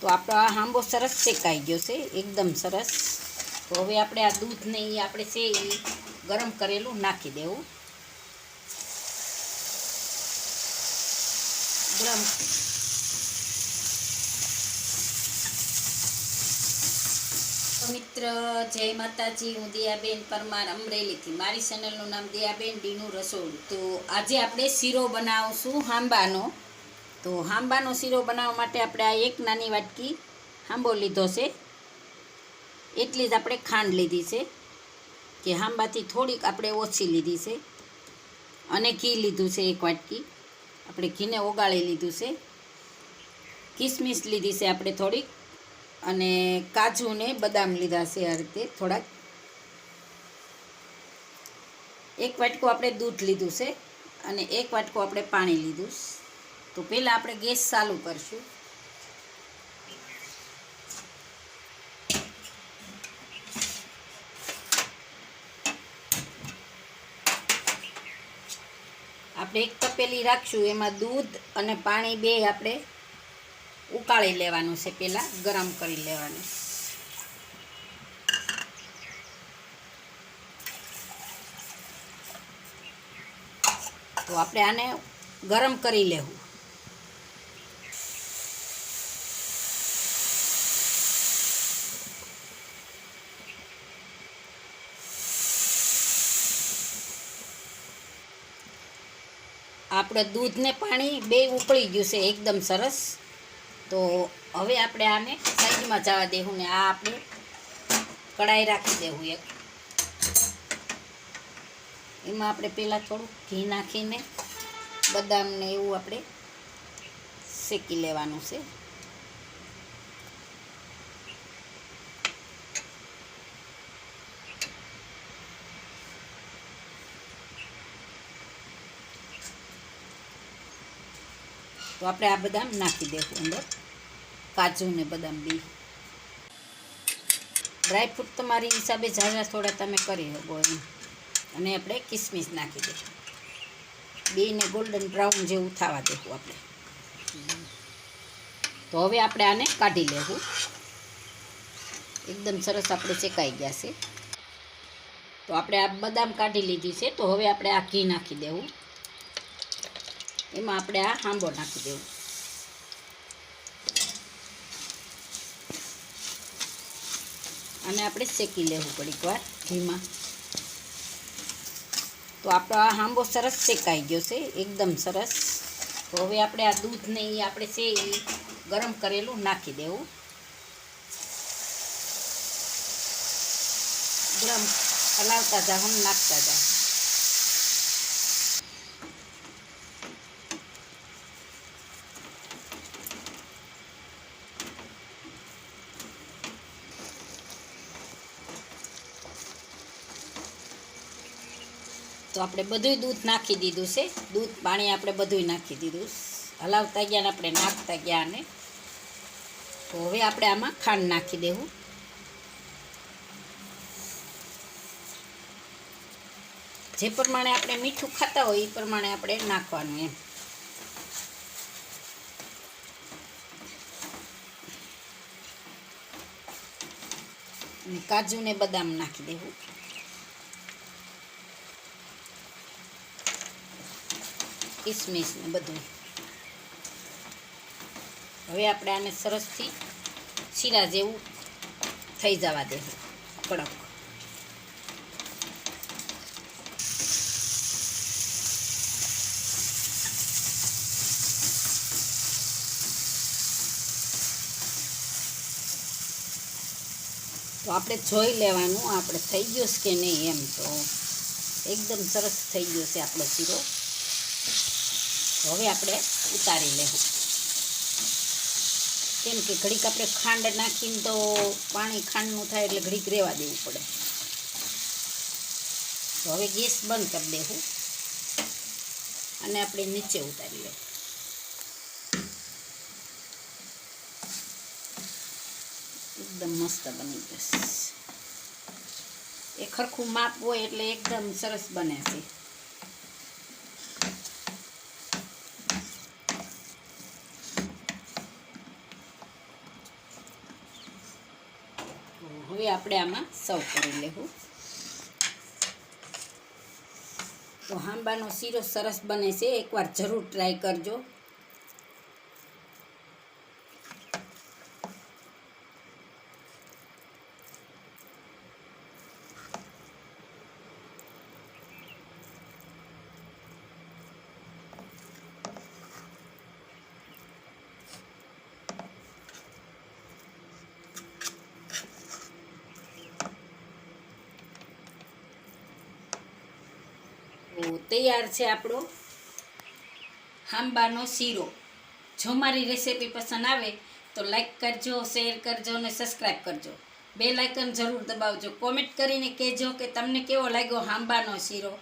તો આપણો આ હાંબો સરસ શેકાઈ ગયો છે, એકદમ સરસ. તો હવે આપણે આ દૂધને એ આપણે છે એ ગરમ કરેલું નાખી દેવું. ગરમ. મિત્ર, જય માતાજી, હું દિયાબેન પરમાર અમરેલીથી. મારી ચેનલનું નામ દિયાબેન ડીનું રસોડું. તો આજે આપણે શીરો બનાવશું હાંબાનો. તો હાંબાનો શીરો બનાવવા માટે આપણે આ એક નાની વાટકી હાંબો લીધો છે. એટલી જ આપણે ખાંડ લીધી છે કે હાંબાથી થોડીક આપણે ઓછી લીધી છે અને ઘી લીધું છે એક વાટકી. આપણે ઘીને ઓગાળી લીધું છે. કિસમિસ લીધી છે આપણે થોડીક અને કાજુ ને બદામ લીધા છે આ રીતે થોડાક. એક વાટકો આપણે દૂધ લીધું છે અને એક વાટકો આપણે પાણી લીધું છે. તો પહેલાં આપણે ગેસ ચાલુ કરશું. આપણે એક તપેલી રાખશું, એમાં દૂધ અને પાણી બે આપણે ઉકાળી લેવાનું છે પહેલાં, ગરમ કરી લેવાનું. તો આપણે આને ગરમ કરી લેવું. આપણે દૂધ ને પાણી બે ઉકળી ગયું છે, એકદમ સરસ. તો હવે આપણે આને સાઈડમાં જવા દેવું ને આ આપણે કડાઈ રાખી દેવું એક. એમાં આપણે પહેલાં થોડું ઘી નાખીને બદામને એવું આપણે શેકી લેવાનું છે. તો આપણે આ બદામ નાખી દઈશું અંદર. કાજુ ને બદામ બી. ડ્રાયફ્રૂટ તમારી હિસાબે ઝાઝા થોડા તમે કરી શકો એમ. અને આપણે કિસમિસ નાખી દઈશું બેને ગોલ્ડન બ્રાઉન જેવું થવા દેવું આપણે. તો હવે આપણે આને કાઢી લેવું એકદમ સરસ આપણે શેકાઈ ગયા છે. તો આપણે આ બદામ કાઢી લીધી છે. તો હવે આપણે આ ઘી નાખી દેવું. એમાં આપણે આ આંબો નાખી દેવું. અને આપણે શેકી લેવું ઘડીક વાર ઘીમાં. તો આપણો આ આંબો સરસ શેકાઈ ગયો છે, એકદમ સરસ. તો હવે આપણે આ દૂધને એ આપણે છે એ ગરમ કરેલું નાખી દેવું. ગરમ હલાવતા જાઓ નાખતા જાઓ તો આપણે બધુંય દૂધ નાખી દીધું છે. દૂધ પાણી આપણે બધુંય નાખી દીધું. હલાવતા ગયા આપણે નાખતા ગયા અને તો હવે આપણે આમાં ખાંડ નાખી દેવું. જે પ્રમાણે આપણે મીઠું ખાતા હોય એ પ્રમાણે આપણે નાખવાનું એમ. કાજુને બદામ નાખી દેવું. કિસમિસ ને બધું. હવે આપણે આને સરસથી શીરા જેવું થઈ જવા દેવું કડક. તો આપણે જોઈ લેવાનું આપણે થઈ ગયો છે કે નહીં એમ તો. એકદમ સરસ થઈ ગયો છે આપણો શીરો હવે આપણે ઉતારી લેવું. કેમ કે ઘડીક આપણે ખાંડ નાખીને તો પાણી ખાંડનું થાય એટલે ઘડીક રહેવા દેવું પડે. તો હવે ગેસ બંધ કરી દેવું અને આપણે નીચે ઉતારી લેવું. એકદમ મસ્ત બની જશે. એ ખરખું માપ હોય એટલે એકદમ સરસ બને છે. હવે આપણે આમાં સર્વ કરી લેવું. તો હાંબાનો શીરો સરસ બને છે. એકવાર જરૂર ટ્રાય કરજો તો તૈયાર છે આપણો હાંબાનો શીરો. જો મારી રેસીપી પસંદ આવે તો લાઈક કરજો શેર કરજો અને સબસ્ક્રાઈબ કરજો. બે લાઇકન જરૂર દબાવજો. કોમેન્ટ કરીને કહેજો કે તમને કેવો લાગ્યો હાંબાનો શીરો.